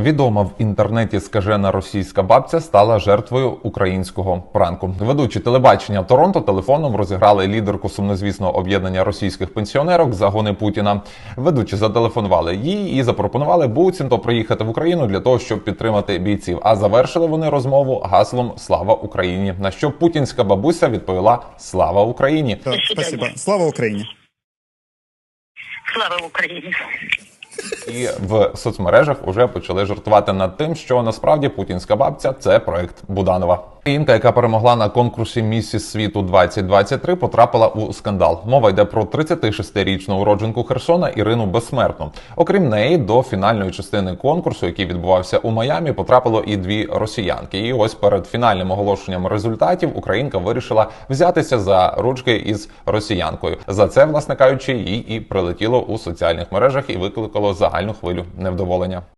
Відома в інтернеті скажена російська бабця стала жертвою українського пранку. Ведучі телебачення Торонто телефоном розіграли лідерку сумнозвісного об'єднання російських пенсіонерок загони Путіна. Ведучі зателефонували їй і запропонували буцімто приїхати в Україну для того, щоб підтримати бійців. А завершили вони розмову гаслом Слава Україні. На що путінська бабуся відповіла Слава Україні. Так, спасибо. Слава Україні! Слава Україні! І в соцмережах вже почали жартувати над тим, що насправді путінська бабця це проект Буданова. Українка, яка перемогла на конкурсі Місіс світу 2023, потрапила у скандал. Мова йде про 36-річну уродженку Херсона Ірину Безсмертну. Окрім неї, до фінальної частини конкурсу, який відбувався у Майамі, потрапило і дві росіянки. І ось перед фінальним оголошенням результатів Українка вирішила взятися за ручки із росіянкою. За це, власне кажучи, їй і прилетіло у соціальних мережах і викликало загальну хвилю невдоволення.